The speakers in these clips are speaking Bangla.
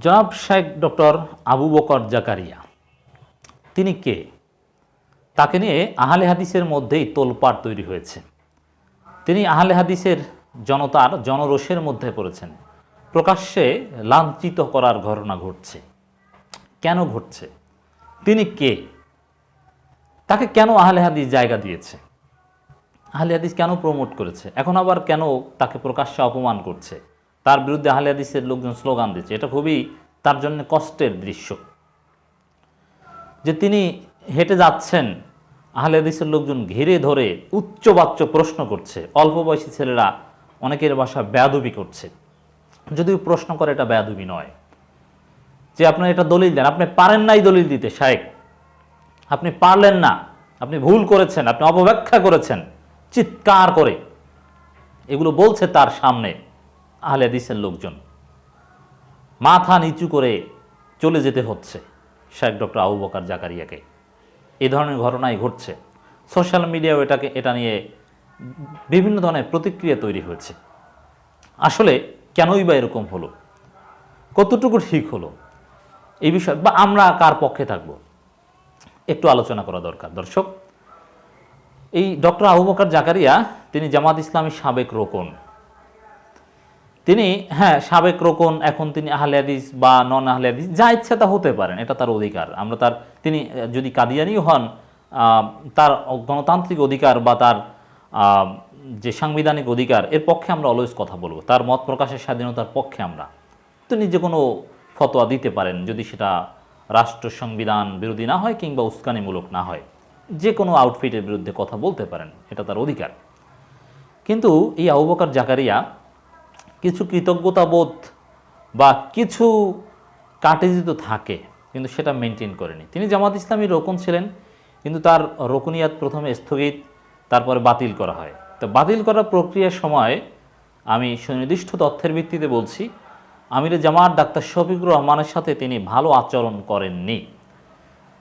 জনাব শেখ ডক্টর আবু বকর জাকারিয়া, তিনি কে? তাকে নিয়ে আহলে হাদিসের মধ্যেই তোলপাড় তৈরি হয়েছে। তিনি আহলে হাদিসের জনতার জনরোষের মধ্যে পড়েছেন। প্রকাশ্যে লাঞ্ছিত করার ঘটনা ঘটছে। কেন ঘটছে? তিনি কে? তাকে কেন আহলে হাদিস জায়গা দিয়েছে? আহলে হাদিস কেন প্রমোট করেছে? এখন আবার কেন তাকে প্রকাশ্যে অপমান করছে? তার বিরুদ্ধে আহলে হাদিসের লোকজন স্লোগান দিচ্ছে। এটা খুবই তার জন্য কষ্টের দৃশ্য। যে তিনি হেঁটে যাচ্ছেন, আহলে হাদিসের লোকজন ঘিরে ধরে উচ্চবাচ্য প্রশ্ন করছে। অল্প বয়সী ছেলেরা অনেকের বাসা বেয়াদুবি করছে। যদিও প্রশ্ন করে এটা বেয়াদুবি নয়। যে আপনার এটা দলিল দেন, আপনি পারেন নাই দলিল দিতে শায়েক আপনি পারলেন না, আপনি ভুল করেছেন, আপনি অপব্যাখ্যা করেছেন, চিৎকার করে। এগুলো বলছে তার সামনে। আহলে হাদিসের লোকজন। মাথা নিচু করে চলে যেতে হচ্ছে শেখ ডক্টর আবু বকার জাকারিয়াকে। এ ধরনের ঘটনাই ঘটছে। সোশ্যাল মিডিয়াও এটাকে, এটা নিয়ে বিভিন্ন ধরনের প্রতিক্রিয়া তৈরি হয়েছে। আসলে কেনই বা এরকম হলো? কতটুকু ঠিক হলো? এই বিষয় বা আমরা কার পক্ষে থাকব? একটু আলোচনা করা দরকার। দর্শক, এই ডক্টর আবু বকর জাকারিয়া, তিনি জামাত ইসলামী সাবেক রোকন। তিনি হ্যাঁ সাবেক রোকন, এখন তিনি আহলে হাদিস বা নন আহলে হাদিস, যা ইচ্ছা তা হতে পারেন, এটা তার অধিকার। আমরা তার, তিনি যদি কাদিয়ানিও হন তার গণতান্ত্রিক অধিকার বা তার যে সাংবিধানিক অধিকার, এর পক্ষে আমরা অলওয়েজ কথা বলব। তার মত প্রকাশের স্বাধীনতার পক্ষে আমরা। তিনি যে কোনো ফতোয়া দিতে পারেন, যদি সেটা রাষ্ট্র সংবিধান বিরোধী না হয় কিংবা উস্কানিমূলক না হয়। যে কোনো আউটফিটের বিরুদ্ধে কথা বলতে পারেন, এটা তার অধিকার। কিন্তু এই আবু জাকারিয়া কিছু কৃতজ্ঞতাবোধ বা কিছু কাটেজি তো থাকে, কিন্তু সেটা মেনটেন করেনি। তিনি জামাত ইসলামী রোকন ছিলেন, কিন্তু তার রোকনিয়াত প্রথমে স্থগিত, তারপরে বাতিল করা হয়। তো বাতিল করার প্রক্রিয়ার সময় আমি সুনির্দিষ্ট তথ্যের ভিত্তিতে বলছি, আমিরে জামাত ডাক্তার শফিকুর রহমানের সাথে তিনি ভালো আচরণ করেননি।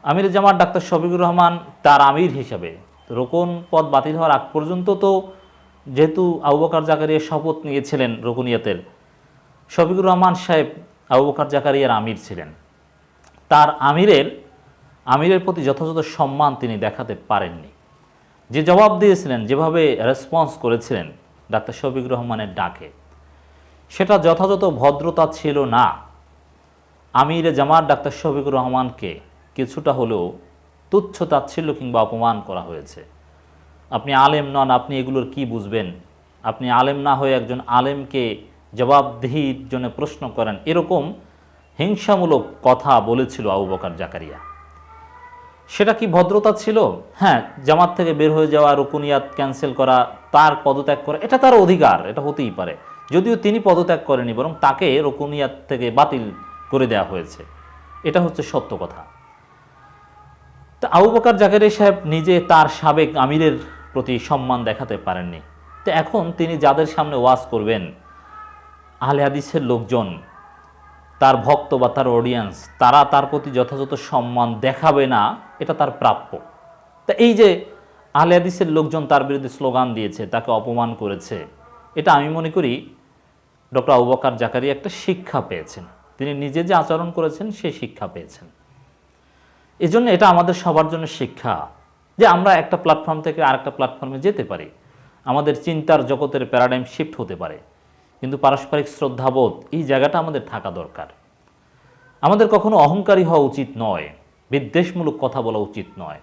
আমির জামাত ডাক্তার শফিকুর রহমান তার আমির হিসাবে। রোকন পদ বাতিল হওয়ার আগ পর্যন্ত তো যেহেতু আবু বকর জাকারিয়া শপথ নিয়েছিলেন রোকনিয়াতের, শফিকুর রহমান সাহেব আবু বকর জাকারিয়ার আমির ছিলেন। তার আমিরের আমিরের প্রতি যথাযথ সম্মান তিনি দেখাতে পারেননি। যে জবাব দিয়েছিলেন, যেভাবে রেসপন্স করেছিলেন ডাক্তার শফিকুর রহমানের ডাকে, সেটা যথাযথ ভদ্রতা ছিল না। আমির জামাত ডাক্তার শফিকুর রহমানকে কিছুটা হলেও তুচ্ছ তাচ্ছিল্য কিংবা অপমান করা হয়েছে। আপনি আলেম নন, আপনি এগুলোর কি বুঝবেন? আপনি আলেম না হয়ে একজন আলেমকে জবাবদিহির জন্য প্রশ্ন করেন, এরকম হিংসামূলক কথা বলেছিল আবু বকার জাকারিয়া। সেটা কি ভদ্রতা ছিল? হ্যাঁ জামাত থেকে বের হয়ে যাওয়া, রুকুনিয়াত ক্যান্সেল করা, তার পদত্যাগ করা, এটা তার অধিকার, এটা হতেই পারে। যদিও তিনি পদত্যাগ করেনি বরং তাকে রুকুনিয়াত থেকে বাতিল করে দেওয়া হয়েছে। এটা হচ্ছে সত্য কথা। তা আবু বকার জাকারিয়া সাহেব নিজে তার সাবেক আমিরের প্রতি সম্মান দেখাতে পারেননি। তো এখন তিনি যাদের সামনে ওয়াজ করবেন, আহলে হাদিসের লোকজন, তার ভক্ত বা তার অডিয়েন্স তারা তার প্রতি যথাযথ সম্মান দেখাবে না, এটা তার প্রাপ্য। তা এই যে আহলে হাদিসের লোকজন তার বিরুদ্ধে স্লোগান দিয়েছে, তাকে অপমান করেছে, এটা আমি মনে করি ডক্টর আবু বকার জাকারিয়া একটা শিক্ষা পেয়েছেন। তিনি নিজে যে আচরণ করেছেন, সে শিক্ষা পেয়েছেন। এজন্য এটা আমাদের সবার জন্য শিক্ষা। যে আমরা একটা প্ল্যাটফর্ম থেকে আরেকটা প্ল্যাটফর্মে যেতে পারি। আমাদের চিন্তার জগতের প্যারাডাইম শিফট হতে পারে। কিন্তু পারস্পরিক শ্রদ্ধাবোধ এই জায়গাটা আমাদের থাকা দরকার। আমাদের কখনো অহংকারী হওয়া উচিত নয়, বিদ্বেষমূলক কথা বলা উচিত নয়।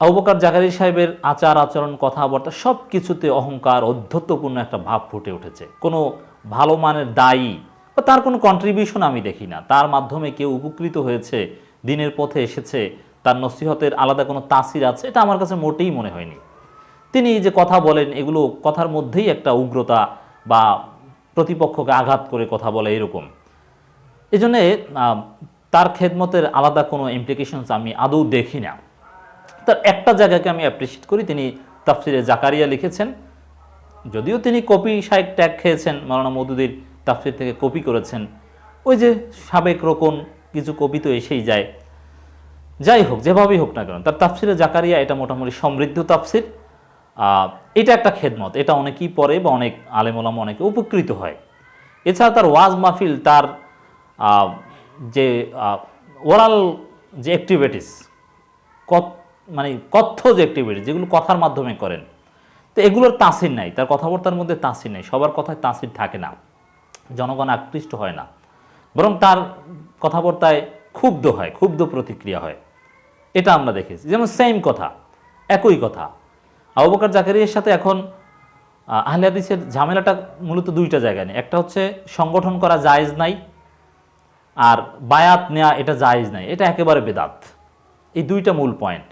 আবুবকর জাকারি সাহেবের আচার, আচরণ, কথাবার্তা সব কিছুতে অহংকার অধ্যত্বপূর্ণ একটা ভাব ফুটে উঠেছে। কোনো ভালো মানের দায়ী বা তার কোনো কন্ট্রিবিউশন আমি দেখি না। তার মাধ্যমে কেউ উপকৃত হয়েছে, দিনের পথে এসেছে তার নসিহতের আলাদা কোনো তাসির আছে? এটা আমার কাছে মোটেই মনে হয়নি। তিনি যে কথা বলেন, এগুলো কথার মধ্যেই একটা উগ্রতা বা প্রতিপক্ষকে আঘাত করে কথা বলে এরকম। এই জন্যে তার খেদমতের আলাদা কোনো ইমপ্লিকেশনস আমি আদৌ দেখি না। তার একটা জায়গাকে আমি অ্যাপ্রিসিয়েট করি, তিনি তাফসিরে জাকারিয়া লিখেছেন। যদিও তিনি কপি সাহেব ট্যাগ খেয়েছেন মাওলানা মৌদুদির তাফসির থেকে কপি করেছেন। ওই যে সাবেক রোকন, কিছু কপি তো এসেই যায়। যাই হোক, যেভাবেই হোক না কেন, তার তাফসিরে জাকারিয়া এটা মোটামুটি সমৃদ্ধ তাফসির। এটা একটা খেদমত, এটা অনেকেই পড়ে বা অনেক আলেমোলাম অনেকে উপকৃত হয়। এছাড়া তার ওয়াজ মাহফিল, তার যে ওরাল যে অ্যাক্টিভিটিস কত মানে কথ্য যে অ্যাক্টিভিটিস যেগুলো কথার মাধ্যমে করেন, তো এগুলোর তাসির নাই, তার কথাবার্তার মধ্যে তাসির নেই, সবার কথায় তাসির থাকে না। জনগণ আকৃষ্ট হয় না। বরং তার কথাবার্তায় ক্ষুব্ধ হয় ক্ষুব্ধ প্রতিক্রিয়া হয়। এটা আমরা দেখেছি। যেমন সেম কথা একই কথা। আবু বকর জাকারিয়ার সাথে এখন আহ, আহলে হাদিসের ঝামেলাটা মূলত দুইটা জায়গায় নেই। একটা হচ্ছে সংগঠন করা জায়েজ নাই আর বায়াত নেওয়া এটা জায়েজ নাই। এটা একেবারে বেদাত। এই দুইটা মূল পয়েন্ট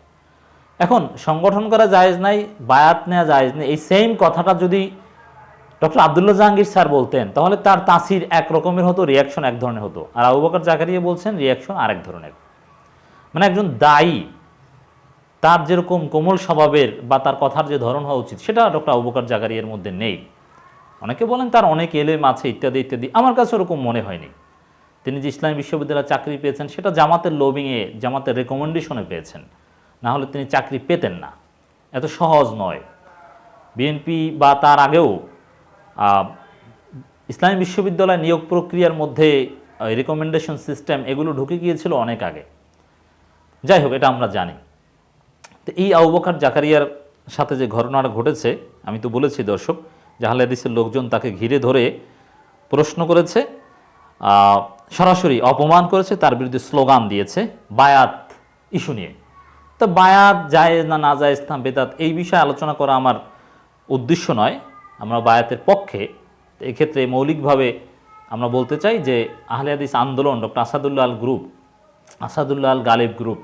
এখন সংগঠন করা জায়েজ নাই বায়াত নেওয়া জায়েজ নেই। এই সেম কথাটা যদি ডক্টর আবদুল্লাহ জাহাঙ্গীর স্যার বলতেন, তাহলে তার তাসির এক রকমের হতো রিয়াকশন এক ধরনের হতো। আর আবু বকর জাকারিয়া বলছেন রিয়াকশন আরেক ধরনের। মানে একজন দায়ী, তার যেরকম কোমল স্বভাবের বা তার কথার যে ধরন হওয়া উচিত, সেটা ডক্টর আবু বকর জাকারিয়ার মধ্যে নেই। অনেকে বলেন তার অনেক এলেম আছে, ইত্যাদি ইত্যাদি। আমার কাছে ওরকম মনে হয়নি। তিনি যে ইসলামী বিশ্ববিদ্যালয়ে চাকরি পেয়েছেন, সেটা জামাতের লবিংয়ে জামাতের রেকমেন্ডেশনে পেয়েছেন। না হলে তিনি চাকরি পেতেন না। এত সহজ নয়। বিএনপি বা তার আগেও ইসলামী বিশ্ববিদ্যালয় নিয়োগ প্রক্রিয়ার মধ্যে রেকমেন্ডেশন সিস্টেম এগুলো ঢুকে গিয়েছিল অনেক আগে। যাই হোক, এটা আমরা জানি। তো এই আউবকার জাকারিয়ার সাথে যে ঘটনাটা ঘটেছে, আমি তো বলেছি দর্শক জাহালে হাদিসের লোকজন তাকে ঘিরে ধরে প্রশ্ন করেছে সরাসরি অপমান করেছে, তার বিরুদ্ধে স্লোগান দিয়েছে, বায়াত ইস্যু নিয়ে। তো বায়াত জায়েজ না না যায় না বেদাত, এই বিষয়ে আলোচনা করা আমার উদ্দেশ্য নয়। আমরা বায়াতের পক্ষে এক্ষেত্রে মৌলিকভাবে আমরা বলতে চাই যে আহলে হাদিস আন্দোলন, doctor Asadullah Al group, Asadullah Al Galib group,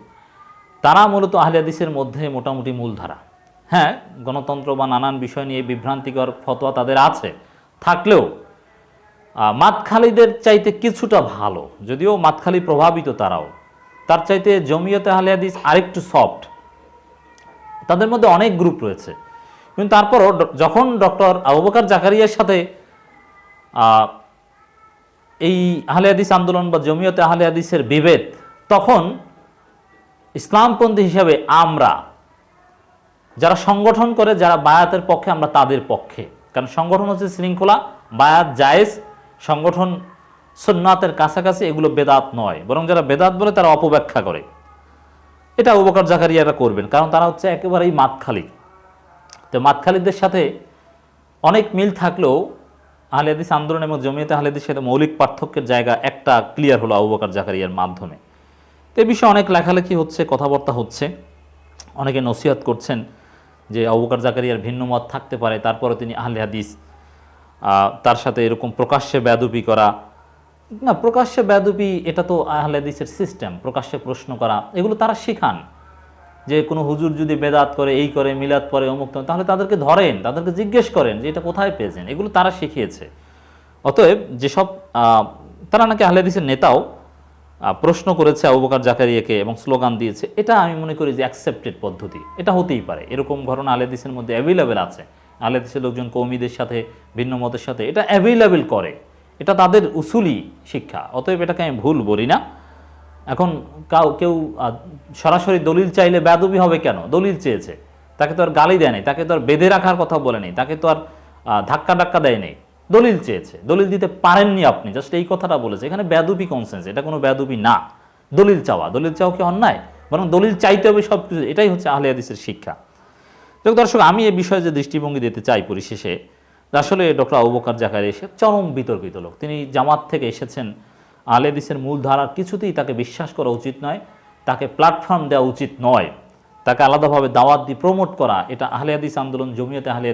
তারা মূলত আহলে হাদিসের মধ্যে মোটামুটি মূলধারা। হ্যাঁ গণতন্ত্র বা নানান বিষয় নিয়ে বিভ্রান্তিকর ফতোয়া তাদের আছে, থাকলেও মাতখালিদের চাইতে কিছুটা ভালো, যদিও মাতখালি প্রভাবিত তারাও, তার চাইতে জমিয়তে আহলে আরেকটু সফট, তাদের মধ্যে অনেক গ্রুপ রয়েছে। কিন্তু তারপরও যখন ডক্টর আবুবকর জাকারিয়ার সাথে এই আহলে হাদিস আন্দোলন বা জমিয়তে আহলে হাদিসের বিভেদ, তখন ইসলামপন্থী হিসাবে আমরা, যারা সংগঠন করে, যারা বায়াতের পক্ষে, আমরা তাদের পক্ষে। কারণ সংগঠন হচ্ছে শৃঙ্খলা, বায়াত জায়েজ, সংগঠন সুন্নাতের কাছাকাছি, এগুলো বেদাত নয়। বরং যারা বেদাত বলে, তারা অপব্যাখ্যা করে। এটা উপকার জাকারিয়ারা করবেন, কারণ তারা হচ্ছে একেবারেই মাতখালি। তো মাতখালিদের সাথে অনেক মিল থাকলেও আহলেদিস আন্দোলন এবং জমিয়তে আহলে হাদিসের সাথে মৌলিক পার্থক্যের জায়গা একটা ক্লিয়ার হলো আবুবকর জাকারিয়ার মাধ্যমে। তো এ বিষয়ে অনেক লেখালেখি হচ্ছে, কথাবার্তা হচ্ছে। অনেকে নসিহত করছেন যে আবুবকর জাকারিয়ার ভিন্ন মত থাকতে পারে, তারপরে তিনি আহলে হাদিস তার সাথে এরকম প্রকাশ্যে বেদুপি করা। না, প্রকাশ্যে বেদুপি এটা তো আহলে হাদিসের সিস্টেম প্রকাশ্যে প্রশ্ন করা, এগুলো তারা শেখান। যে কোনো হুজুর যদি বেদাত করে, এই করে, মিলাদ পরে, অমুক তাহলে তাদেরকে ধরেন, তাদেরকে জিজ্ঞেস করেন যে এটা কোথায় পেয়েছেন? এগুলো তারা শিখিয়েছে। অতএব যেসব তারা নাকি আহলে হাদিসের নেতাও প্রশ্ন করেছে আবুবকর জাকারিয়াকে এবং স্লোগান দিয়েছে, এটা আমি মনে করি যে অ্যাকসেপ্টেড পদ্ধতি। এটা হতেই পারে। এরকম ঘটনা আহলে হাদিসের মধ্যে অ্যাভেলেবেল আছে। আহলে হাদিসের লোকজন কৌমিদের সাথে, ভিন্ন মতের সাথে এটা অ্যাভেলেবেল করে। এটা তাদের উসুলি শিক্ষা। অতএব এটাকে আমি ভুল বলি না। এখন কাউ, কেউ সরাসরি দলিল চাইলে বেদবি হবে কেন? দলিল চেয়েছে। তাকে তো আর গালি দেয় নাই, তাকে তো আর বেঁধে রাখার কথা বলে নেই, তাকে তো আর ধাক্কা টাক্কা দেয় নেই। দলিল চেয়েছে, দলিল দিতে পারেননি আপনি, জাস্ট এই কথাটা বলেছে। এখানে বেদবি কনসেন্স, এটা কোনো বেদবি না। দলিল চাওয়া দলিল চাওয়া কি অন্যায়? বরং দলিল চাইতে হবে সব কিছু এটাই হচ্ছে আহলে হাদিসের শিক্ষা। তো দর্শক, আমি এ বিষয়ে যে দৃষ্টিভঙ্গি দিতে চাই পরিশেষে, আসলে ডক্টর আবুবকর জাকারি এসে চরম বিতর্কিত লোক। তিনি জামাত থেকে এসেছেন আহলে হাদিসের মূল ধারার কিছুতেই তাকে বিশ্বাস করা উচিত নয়, তাকে প্ল্যাটফর্ম দেওয়া উচিত নয়। তাকে আলাদাভাবে দাওয়াত দিয়ে প্রমোট করা, এটা আহলে আন্দোলন, জমিয়তে আহলে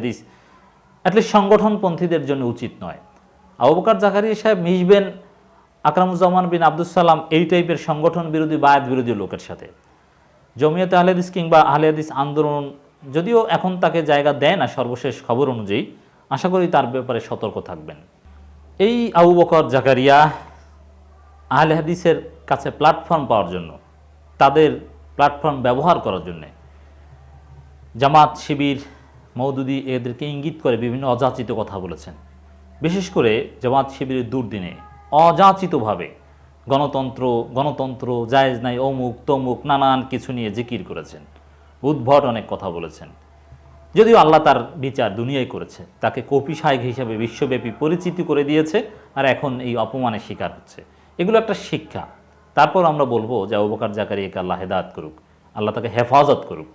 অ্যাটলিস্ট সংগঠনপন্থীদের জন্য উচিত নয়। আবুবকর জাকারিয়া সাহেব মিশবেন আকরামুজ্জামান বিন আব্দুল সালাম এই টাইপের সংগঠন বিরোধী বায়াত বিরোধী লোকের সাথে। জমিয়তে আহলে হাদিস কিংবা আহলে হাদিস আন্দোলন, যদিও এখন তাকে জায়গা দেয় না সর্বশেষ খবর অনুযায়ী, আশা করি তার ব্যাপারে সতর্ক থাকবেন। এই আবু বকর জাকারিয়া আহলে হাদিসের কাছে প্ল্যাটফর্ম পাওয়ার জন্য, তাদের প্ল্যাটফর্ম ব্যবহার করার জন্যে। জামাত, শিবির মৌদুদি এদেরকে ইঙ্গিত করে বিভিন্ন অযাচিত কথা বলেছেন। বিশেষ করে জামাত, শিবিরের দুর্দিনে অযাচিতভাবে গণতন্ত্র গণতন্ত্র জায়েজ নাই, অমুক, তমুক, নানান কিছু নিয়ে জিকির করেছেন। উদ্ভট অনেক কথা বলেছেন। যদিও আল্লাহ তার বিচার দুনিয়ায় করেছে, তাকে কপি সাহেব হিসাবে বিশ্বব্যাপী পরিচিতি করে দিয়েছে, আর এখন এই অপমানের শিকার হচ্ছে। এগুলো একটা শিক্ষা। তারপর আমরা বলব যে অবকার জাকারিয়াকে আল্লাহ হেদায়ত করুক, আল্লাহ তাকে হেফাজত করুক।